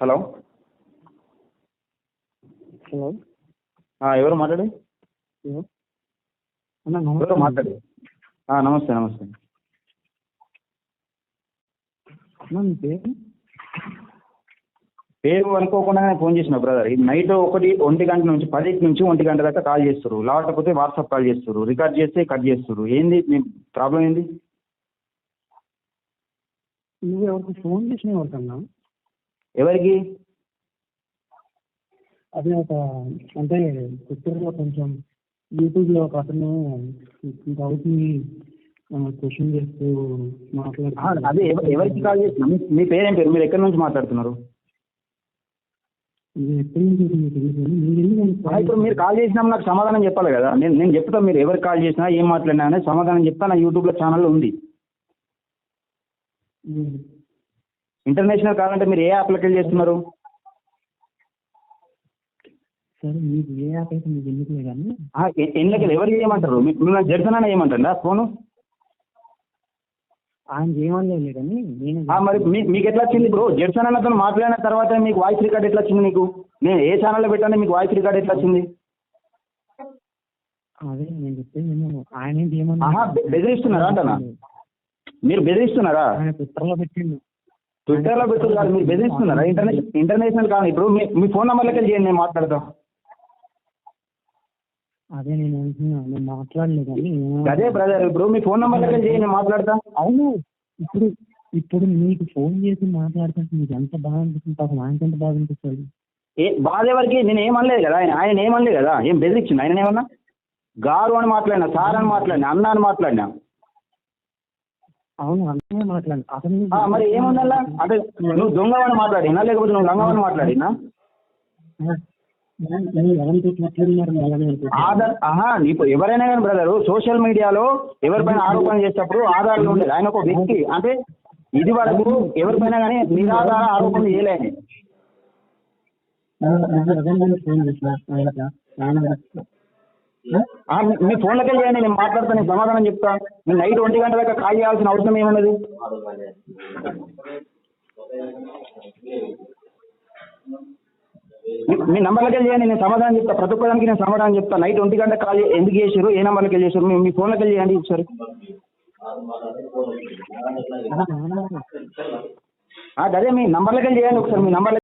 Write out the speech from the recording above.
Hello hello ఎవరు మాట్లాడి? ఎవరు మాట్లాడి? నమస్తే నమస్తే. పేరు? పేరు అనుకోకుండానే ఫోన్ చేసిన బ్రదర్. ఇది నైట్ ఒకటి ఒంటి గంట నుంచి పది నుంచి ఒంటి గంట దాకా కాల్ చేస్తారు లేకపోతే వాట్సాప్ కాల్ చేస్తారు రికార్డ్ చేస్తే కట్ చేస్తారు ఏంది మీ ప్రాబ్లం ఏంది? నువ్వు ఎవరికి ఫోన్ చేసిన ఎవరికన్నా? ఎవరికి? అదే ఒక అంటే పుత్తూరులో కొంచెం యూట్యూబ్లో ఒక అతను క్వశ్చన్ చేస్తూ ఆ, మాట్లాడుతున్నాడు అదే ఎవ- ఎవరికి కాల్ చేసిన మీ- పేరేం పేరు? మీరు ఎక్కడి నుంచి మాట్లాడుతున్నారు? ఇప్పుడు మీరు కాల్ చేసినప్పుడు నాకు సమాధానం చెప్పాలి కదా. నేను నేను చెప్తా మీరు ఎవరికి కాల్ చేసినా ఏం మాట్లాడినా అనేది సమాధానం చెప్తా నా యూట్యూబ్లో ఛానల్లో ఉంది. ఇంటర్నేషనల్ కావాలంటే మీరు ఏ వెళ్ళి చేస్తున్నారు? సరే మీకు ఏ యాప్ అయితే మీకు కానీ ఎన్నికలు ఎవరికి చేయమంటారు మీ- మిమ్మల్ని జడ్సన్ చేయమంటారా ఫోను? ఆయన చేయమని కానీ నేను మరి మీకు ఎట్లా వచ్చింది ఇప్పుడు? జడ్సన్ అన్నతో మాట్లాడిన తర్వాత మీకు వాయిస్ రికార్డ్ ఎట్లా వచ్చింది నీకు? నేను ఏ ఛానల్లో పెట్టాను మీకు వాయిస్ రికార్డ్ ఎట్లా వచ్చింది? అదే నేను చెప్పేది ఆయన బెదిరిస్తున్నారా అంటనా? మీరు బెదిరిస్తున్నారా? ఆయన ట్విట్టర్లో పెట్టిండు ట్విట్టర్లో పెట్టున్నారు కాదు మీరు బెదిరిస్తున్నారా? ఇంటర్నేషనల్ ఇంటర్నేషనల్ కాదు. ఇప్పుడు మీ ఫోన్ నెంబర్లకి వెళ్ళి చేయండి నేను మాట్లాడతాం. అదే నేను అంటున్నా నేను మాట్లాడలేదు కానీ అదే బ్రదర్ ఇప్పుడు మీ ఫోన్ నెంబర్లకి వెళ్ళి చేయండి నేను మాట్లాడతా. అవును ఇప్పుడు ఇప్పుడు మీకు ఫోన్ చేసి మాట్లాడుతుంటే మీకు ఎంత బాగా అనిపిస్తుంది? పాపం ఆయనకి ఎంత బాగా అనిపిస్తుంది? ఏ బాధ ఎవరికి? నేను ఏమనలేదు కదా ఆయన ఆయన ఏమనలేదు కదా? ఏం బెదిరించింది ఆయన ఏమన్నా? గారు అని మాట్లాడినా సార్ అని మాట్లాడినా అన్న అని మాట్లాడినా? అవును అంతే మాట్లాడు. అతను మరి ఏముందల్లా? అంటే నువ్వు దొంగవని మాట్లాడినా లేకపోతే నువ్వు లంగవని మాట్లాడినా. ఆధార్ ఆహా ఇప్పుడు ఎవరైనా కానీ బ్రదర్ సోషల్ మీడియాలో ఎవరిపైన ఆరోపణ చేసేటప్పుడు ఆధారాలు ఉండేది ఆయన ఒక వ్యక్తి. అంటే ఇది వరకు ఎవరిపైన కానీ నిరాధార ఆరోపణ చేయలేని మీ- ఫోన్లకి వెళ్ళి నేను మాట్లాడతాను నేను సమాధానం చెప్తా. నేను నైట్ ఒంటి గంట దాకా కాల్ చేయాల్సిన అవసరం ఏమున్నది? మీ- నంబర్లకి వెళ్ళి చేయండి నేను సమాధానం చెప్తా. ప్రతి ఒక్కదానికి నేను సమాధానం చెప్తా. నైట్ ఒంటి గంట కాల్ ఎందుకు చేసారు ఏ నంబర్లకి వెళ్ళి చేసారు మీ మీ ఫోన్లకి వెళ్ళి చేయండి ఒకసారి. అదే మీ నంబర్లకి వెళ్ళి చేయండి ఒకసారి మీ నంబర్లకి